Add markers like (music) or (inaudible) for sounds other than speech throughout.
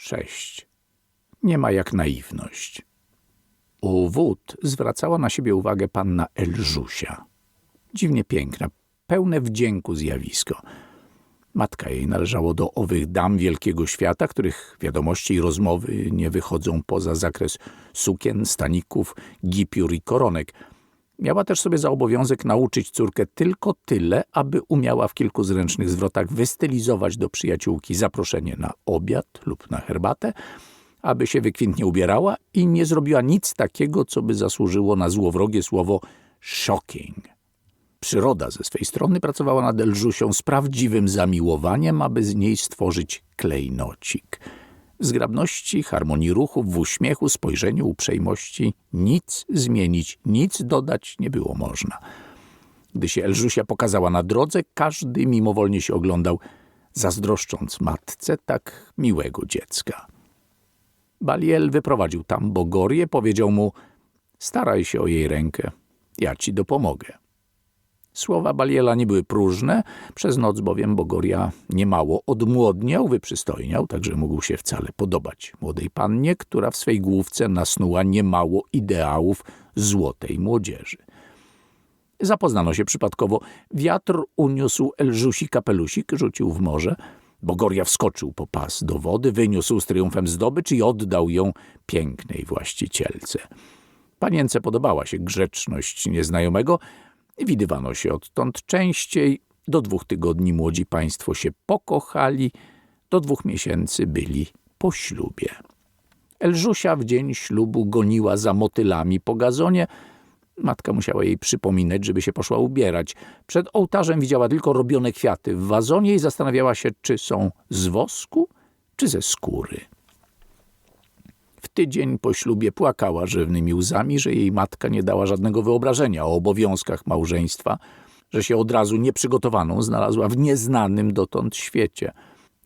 Sześć. Nie ma jak naiwność. U wód zwracała na siebie uwagę panna Elżusia. Dziwnie piękna, pełne wdzięku zjawisko. Matka jej należało do owych dam wielkiego świata, których wiadomości i rozmowy nie wychodzą poza zakres sukien, staników, gipiur i koronek. Miała też sobie za obowiązek nauczyć córkę tylko tyle, aby umiała w kilku zręcznych zwrotach wystylizować do przyjaciółki zaproszenie na obiad lub na herbatę, aby się wykwintnie ubierała i nie zrobiła nic takiego, co by zasłużyło na złowrogie słowo shocking. Przyroda ze swej strony pracowała nad Elżusią z prawdziwym zamiłowaniem, aby z niej stworzyć klejnocik. Zgrabności, harmonii ruchów, w uśmiechu, spojrzeniu, uprzejmości nic zmienić, nic dodać nie było można. Gdy się Elżusia pokazała na drodze, każdy mimowolnie się oglądał, zazdroszcząc matce tak miłego dziecka. Baliel wyprowadził tam Bogorię, powiedział mu – staraj się o jej rękę, ja ci dopomogę. Słowa Baliela nie były próżne, przez noc bowiem Bogoria niemało odmłodniał, wyprzystojniał, także mógł się wcale podobać młodej pannie, która w swej główce nasnuła niemało ideałów złotej młodzieży. Zapoznano się przypadkowo. Wiatr uniósł Elżusi kapelusik, rzucił w morze. Bogoria wskoczył po pas do wody, wyniósł z triumfem zdobycz i oddał ją pięknej właścicielce. Panience podobała się grzeczność nieznajomego, Widywano się odtąd częściej. Do dwóch tygodni młodzi państwo się pokochali, do dwóch miesięcy byli po ślubie. Elżusia w dzień ślubu goniła za motylami po gazonie. Matka musiała jej przypominać, żeby się poszła ubierać. Przed ołtarzem widziała tylko robione kwiaty w wazonie i zastanawiała się, czy są z wosku, czy ze skóry. Tydzień po ślubie płakała rzewnymi łzami, że jej matka nie dała żadnego wyobrażenia o obowiązkach małżeństwa, że się od razu nieprzygotowaną znalazła w nieznanym dotąd świecie.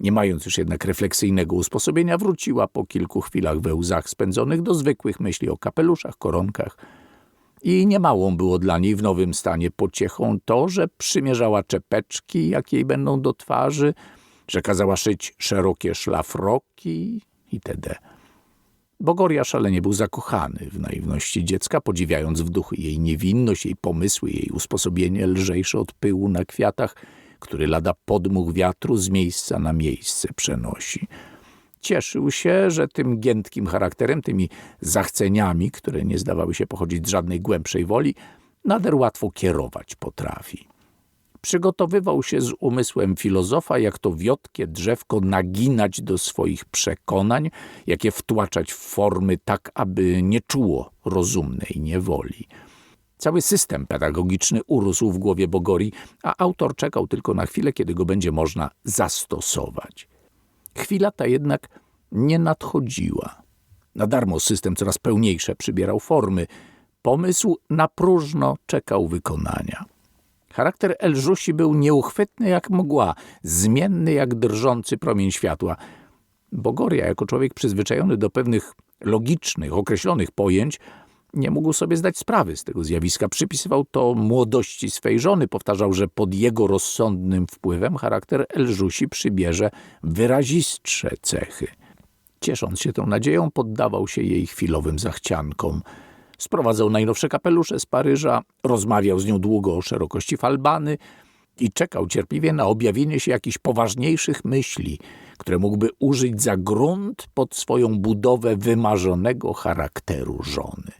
Nie mając już jednak refleksyjnego usposobienia, wróciła po kilku chwilach we łzach spędzonych do zwykłych myśli o kapeluszach, koronkach. I niemałą było dla niej w nowym stanie pociechą to, że przymierzała czepeczki, jakie jej będą do twarzy, że kazała szyć szerokie szlafroki itd. Bogoria szalenie był zakochany w naiwności dziecka, podziwiając w duchu jej niewinność, jej pomysły, jej usposobienie lżejsze od pyłu na kwiatach, który lada podmuch wiatru z miejsca na miejsce przenosi. Cieszył się, że tym giętkim charakterem, tymi zachceniami, które nie zdawały się pochodzić z żadnej głębszej woli, nader łatwo kierować potrafi przygotowywał się z umysłem filozofa, jak to wiotkie drzewko naginać do swoich przekonań, jak je wtłaczać w formy tak, aby nie czuło rozumnej niewoli. Cały system pedagogiczny urósł w głowie Bogori, a autor czekał tylko na chwilę, kiedy go będzie można zastosować. Chwila ta jednak nie nadchodziła. Na darmo system coraz pełniejsze przybierał formy. Pomysł na próżno czekał wykonania. Charakter Elżusi był nieuchwytny jak mgła, zmienny jak drżący promień światła. Bogoria, jako człowiek przyzwyczajony do pewnych logicznych, określonych pojęć, nie mógł sobie zdać sprawy z tego zjawiska. Przypisywał to młodości swej żony. Powtarzał, że pod jego rozsądnym wpływem charakter Elżusi przybierze wyrazistsze cechy. Ciesząc się tą nadzieją, poddawał się jej chwilowym zachciankom – Sprowadzał najnowsze kapelusze z Paryża, rozmawiał z nią długo o szerokości falbany i czekał cierpliwie na objawienie się jakichś poważniejszych myśli, które mógłby użyć za grunt pod swoją budowę wymarzonego charakteru żony.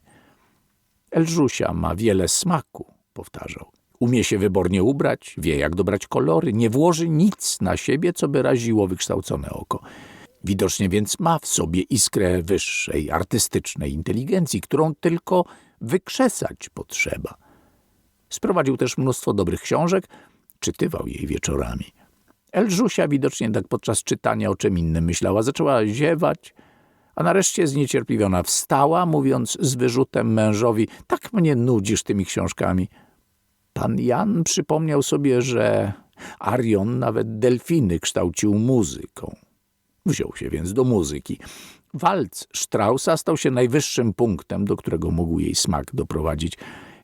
Elżusia ma wiele smaku, powtarzał. Umie się wybornie ubrać, wie jak dobrać kolory, nie włoży nic na siebie, co by raziło wykształcone oko. Widocznie więc ma w sobie iskrę wyższej, artystycznej inteligencji, którą tylko wykrzesać potrzeba. Sprowadził też mnóstwo dobrych książek, czytywał jej wieczorami. Elżusia widocznie tak podczas czytania o czym innym myślała. Zaczęła ziewać, a nareszcie zniecierpliwiona wstała, mówiąc z wyrzutem mężowi – tak mnie nudzisz tymi książkami. Pan Jan przypomniał sobie, że Arion nawet delfiny kształcił muzyką. Wziął się więc do muzyki. Walc Straussa stał się najwyższym punktem, do którego mógł jej smak doprowadzić.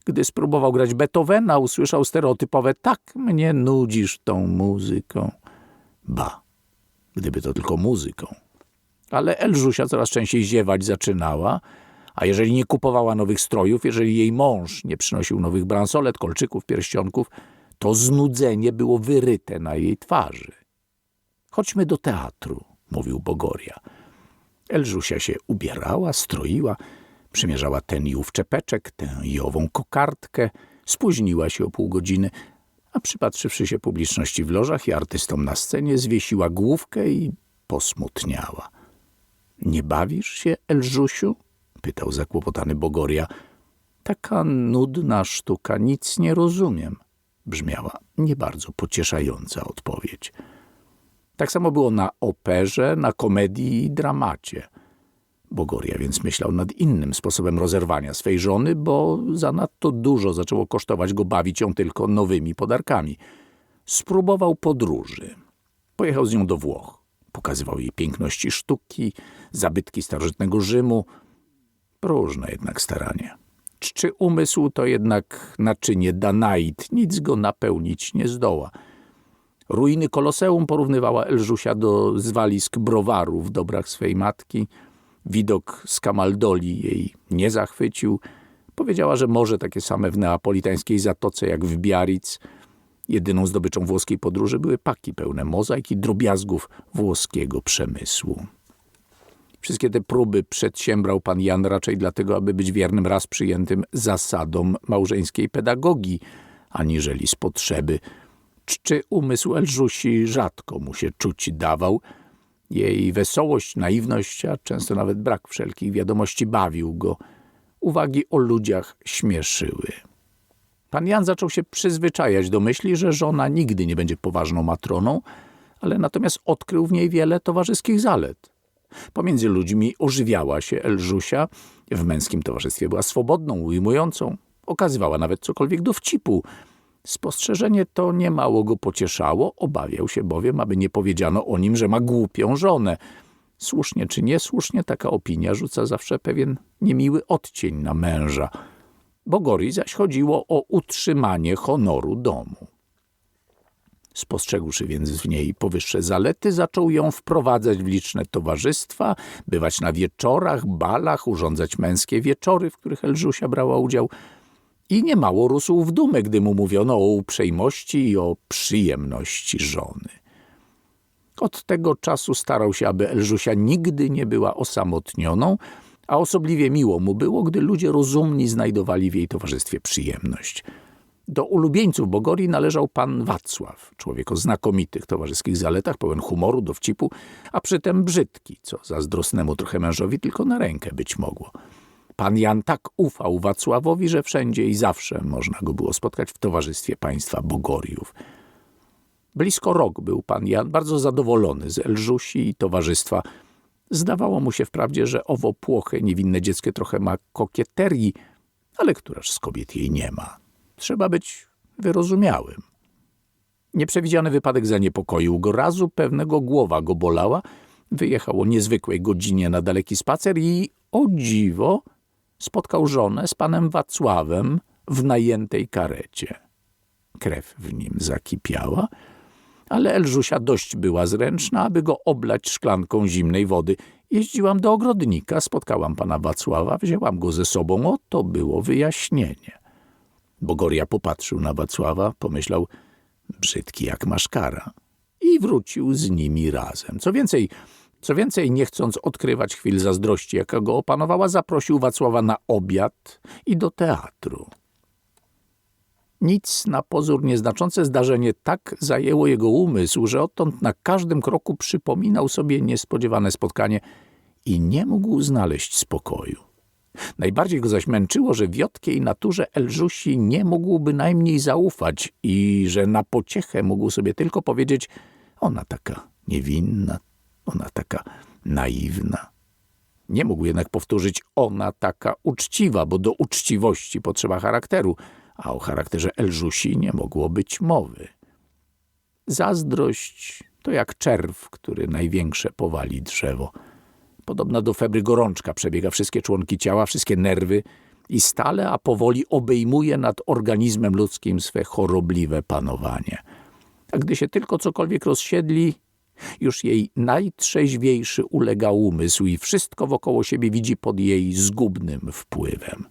Gdy spróbował grać Beethovena, usłyszał stereotypowe tak mnie nudzisz tą muzyką. Ba, gdyby to tylko muzyką. Ale Elżusia coraz częściej ziewać zaczynała, a jeżeli nie kupowała nowych strojów, jeżeli jej mąż nie przynosił nowych bransolet, kolczyków, pierścionków, to znudzenie było wyryte na jej twarzy. Chodźmy do teatru, mówił Bogoria. Elżusia się ubierała, stroiła, przymierzała ten i ów czepeczek, tę i ową kokardkę, spóźniła się o pół godziny, a przypatrzywszy się publiczności w lożach i artystom na scenie, zwiesiła główkę i posmutniała. Nie bawisz się, Elżusiu? pytał zakłopotany Bogoria. Taka nudna sztuka, nic nie rozumiem, brzmiała nie bardzo pocieszająca odpowiedź. Tak samo było na operze, na komedii i dramacie. Bogoria więc myślał nad innym sposobem rozerwania swej żony, bo zanadto dużo zaczęło kosztować go bawić ją tylko nowymi podarkami. Spróbował podróży. Pojechał z nią do Włoch. Pokazywał jej piękności sztuki, zabytki starożytnego Rzymu. Próżne jednak staranie. Czczy umysł to jednak naczynie Danait, nic go napełnić nie zdoła. Ruiny Koloseum porównywała Elżusia do zwalisk browaru w dobrach swej matki – Widok z Kamaldoli jej nie zachwycił. Powiedziała, że może takie same w neapolitańskiej zatoce jak w Biarritz. Jedyną zdobyczą włoskiej podróży były paki pełne mozaik i drobiazgów włoskiego przemysłu. Wszystkie te próby przedsiębrał pan Jan raczej dlatego, aby być wiernym raz przyjętym zasadom małżeńskiej pedagogii, aniżeli z potrzeby. Czczy umysł Elżusi rzadko mu się czuć dawał – jej wesołość, naiwność, a często nawet brak wszelkich wiadomości bawił go. Uwagi o ludziach śmieszyły. Pan Jan zaczął się przyzwyczajać do myśli, że żona nigdy nie będzie poważną matroną, ale natomiast odkrył w niej wiele towarzyskich zalet. Pomiędzy ludźmi ożywiała się Elżusia, w męskim towarzystwie była swobodną, ujmującą, okazywała nawet cokolwiek dowcipu, Spostrzeżenie to niemało go pocieszało, obawiał się bowiem, aby nie powiedziano o nim, że ma głupią żonę. Słusznie czy niesłusznie taka opinia rzuca zawsze pewien niemiły odcień na męża. Bogori zaś chodziło o utrzymanie honoru domu. Spostrzegłszy więc w niej powyższe zalety, zaczął ją wprowadzać w liczne towarzystwa, bywać na wieczorach, balach, urządzać męskie wieczory, w których Elżusia brała udział – i niemało rósł w dumę, gdy mu mówiono o uprzejmości i o przyjemności żony. Od tego czasu starał się, aby Elżusia nigdy nie była osamotnioną, a osobliwie miło mu było, gdy ludzie rozumni znajdowali w jej towarzystwie przyjemność. Do ulubieńców Bogori należał pan Wacław, człowiek o znakomitych towarzyskich zaletach, pełen humoru, dowcipu, a przytem brzydki, co zazdrosnemu trochę mężowi tylko na rękę być mogło. Pan Jan tak ufał Wacławowi, że wszędzie i zawsze można go było spotkać w towarzystwie państwa Bogoriów. Blisko rok był pan Jan bardzo zadowolony z Elżusi i towarzystwa. Zdawało mu się wprawdzie, że owo płoche, niewinne dziecko trochę ma kokieterii, ale któraż z kobiet jej nie ma. Trzeba być wyrozumiałym. Nieprzewidziany wypadek zaniepokoił go. Razu pewnego głowa go bolała. Wyjechał o niezwykłej godzinie na daleki spacer i, o dziwo, spotkał żonę z panem Wacławem w najętej karecie. Krew w nim zakipiała, ale Elżusia dość była zręczna, aby go oblać szklanką zimnej wody. Jeździłam do ogrodnika, spotkałam pana Wacława, wzięłam go ze sobą. O, to było wyjaśnienie. Bogoria popatrzył na Wacława, pomyślał, brzydki jak maszkara i wrócił z nimi razem. Co więcej, co więcej, nie chcąc odkrywać chwil zazdrości, jaka go opanowała, zaprosił Wacława na obiad i do teatru. Nic na pozór nieznaczące zdarzenie tak zajęło jego umysł, że odtąd na każdym kroku przypominał sobie niespodziewane spotkanie i nie mógł znaleźć spokoju. Najbardziej go zaś męczyło, że wiotkiej naturze Elżusi nie mógłby najmniej zaufać i że na pociechę mógł sobie tylko powiedzieć ona taka niewinna, ona taka naiwna. Nie mógł jednak powtórzyć ona taka uczciwa, bo do uczciwości potrzeba charakteru, a o charakterze Elżusi nie mogło być mowy. Zazdrość to jak czerw, który największe powali drzewo. Podobna do febry gorączka przebiega wszystkie członki ciała, wszystkie nerwy i stale, a powoli obejmuje nad organizmem ludzkim swe chorobliwe panowanie. A gdy się tylko cokolwiek rozsiedli, Już jej najtrzeźwiejszy ulega umysł i wszystko wokoło siebie widzi pod jej zgubnym wpływem.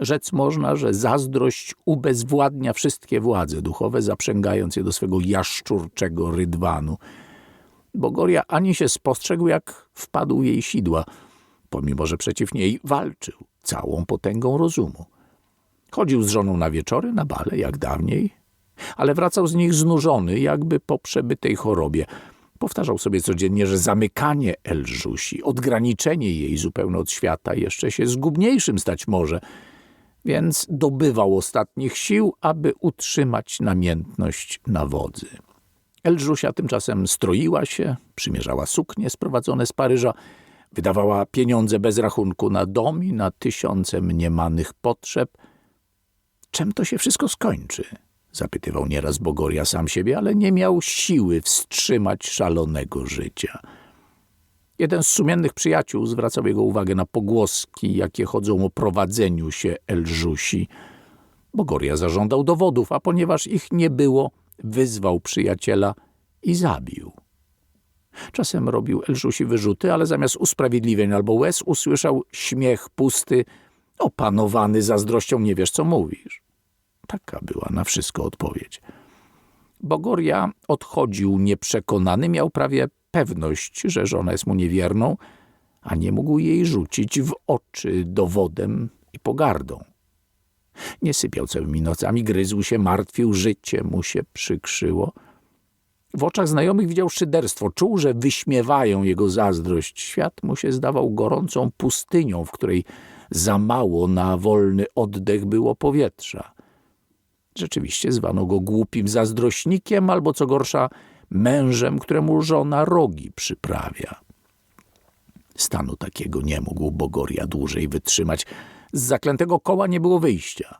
Rzec można, że zazdrość ubezwładnia wszystkie władze duchowe, zaprzęgając je do swego jaszczurczego rydwanu. Bogoria ani się spostrzegł, jak wpadł jej sidła, pomimo że przeciw niej walczył całą potęgą rozumu. Chodził z żoną na wieczory, na bale, jak dawniej, ale wracał z nich znużony, jakby po przebytej chorobie. Powtarzał sobie codziennie, że zamykanie Elżusi, odgraniczenie jej zupełnie od świata jeszcze się zgubniejszym stać może, więc dobywał ostatnich sił, aby utrzymać namiętność na wodzy. Elżusia tymczasem stroiła się, przymierzała suknie sprowadzone z Paryża, wydawała pieniądze bez rachunku na dom i na tysiące mniemanych potrzeb. Czym to się wszystko skończy? Zapytywał nieraz Bogoria sam siebie, ale nie miał siły wstrzymać szalonego życia. Jeden z sumiennych przyjaciół zwracał jego uwagę na pogłoski, jakie chodzą o prowadzeniu się Elżusi. Bogoria zażądał dowodów, a ponieważ ich nie było, wyzwał przyjaciela i zabił. Czasem robił Elżusi wyrzuty, ale zamiast usprawiedliwień albo łez usłyszał śmiech pusty, opanowany zazdrością nie wiesz, co mówisz. Taka była na wszystko odpowiedź. Bogoria odchodził nieprzekonany, miał prawie pewność, że żona jest mu niewierną, a nie mógł jej rzucić w oczy dowodem i pogardą. Nie sypiał całymi nocami, gryzł się, martwił, życie mu się przykrzyło. W oczach znajomych widział szyderstwo, czuł, że wyśmiewają jego zazdrość. Świat mu się zdawał gorącą pustynią, w której za mało na wolny oddech było powietrza. Rzeczywiście zwano go głupim zazdrośnikiem, albo co gorsza, mężem, któremu żona rogi przyprawia. Stanu takiego nie mógł Bogoria dłużej wytrzymać. Z zaklętego koła nie było wyjścia.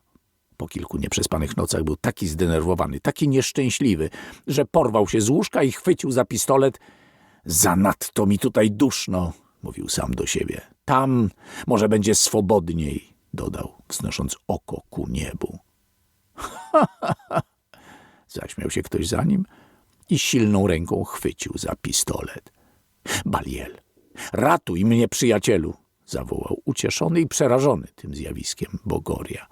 Po kilku nieprzespanych nocach był taki zdenerwowany, taki nieszczęśliwy, że porwał się z łóżka i chwycił za pistolet. Zanadto mi tutaj duszno, mówił sam do siebie. Tam może będzie swobodniej, dodał, wznosząc oko ku niebu. (laughs) Zaśmiał się ktoś za nim i silną ręką chwycił za pistolet. Baliel, ratuj mnie, przyjacielu! zawołał ucieszony i przerażony tym zjawiskiem Bogoria.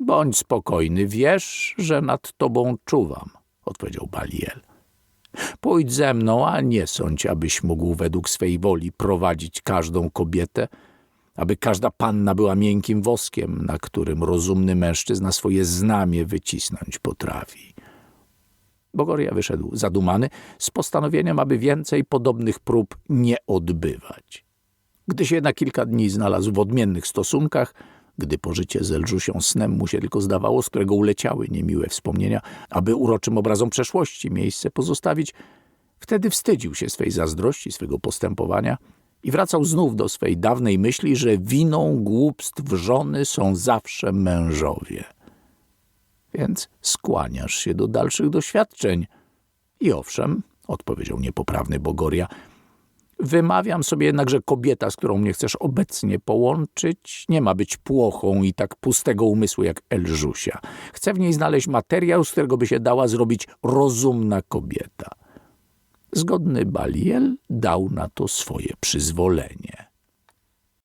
Bądź spokojny, wiesz, że nad tobą czuwam, odpowiedział Baliel. Pójdź ze mną, a nie sądź, abyś mógł według swej woli prowadzić każdą kobietę, aby każda panna była miękkim woskiem, na którym rozumny mężczyzna swoje znamie wycisnąć potrafi. Bogoria wyszedł zadumany z postanowieniem, aby więcej podobnych prób nie odbywać. Gdy się na kilka dni znalazł w odmiennych stosunkach, gdy pożycie z Elżusią snem mu się tylko zdawało, z którego uleciały niemiłe wspomnienia, aby uroczym obrazom przeszłości miejsce pozostawić, wtedy wstydził się swej zazdrości, swego postępowania i wracał znów do swej dawnej myśli, że winą głupstw żony są zawsze mężowie. Więc skłaniasz się do dalszych doświadczeń. I owszem, odpowiedział niepoprawny Bogoria, wymawiam sobie jednak, że kobieta, z którą mnie chcesz obecnie połączyć, nie ma być płochą i tak pustego umysłu jak Elżusia. Chcę w niej znaleźć materiał, z którego by się dała zrobić rozumna kobieta. Zgodny Baliel dał na to swoje przyzwolenie.